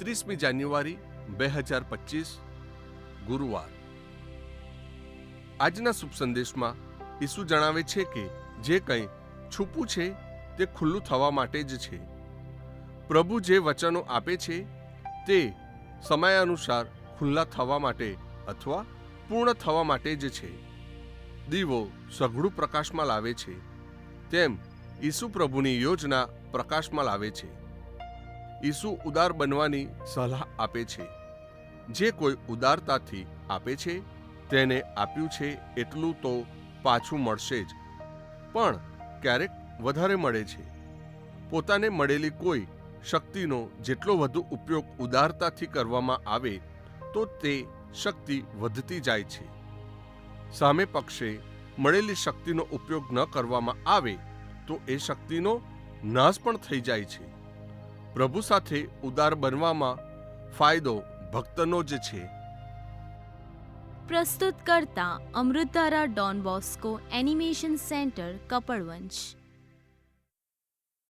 ત્રીસમી જાન્યુઆરી, બે હજાર પચીસ, ગુરુવાર. આજના શુભ સંદેશમાં ઈસુ જણાવે છે કે જે કંઈ છૂપું છે તે ખુલ્લું થવા માટે જ છે. પ્રભુ જે વચનો આપે છે તે સમયાનુસાર ખુલ્લા થવા માટે અથવા પૂર્ણ થવા માટે જ છે. દીવો સઘળું પ્રકાશમાં લાવે છે. તેમ ઈસુ પ્રભુની યોજના પ્રકાશમાં લાવે છે. ઈસુ ઉદાર બનવાની સલાહ આપે છે. જે કોઈ ઉદારતાથી આપે છે, તેને આપ્યું છે એટલું તો પાછું મળશે જ. પણ ક્યારેક વધારે મળે છે. પોતાને મળેલી કોઈ શક્તિનો જેટલો વધુ ઉપયોગ ઉદારતાથી કરવામાં આવે, તો તે શક્તિ વધતી જાય છે. સામે પક્ષે મળેલી શક્તિનો ઉપયોગ ન કરવામાં આવે, તો એ શક્તિનો નાશ પણ થઈ જાય છે. પ્રભુ સાથે ઉદાર બનવામાં ફાયદો ભક્તનો જ છે. પ્રસ્તુત કરતા અમૃતારા Don Bosco animation centre Kapadvanj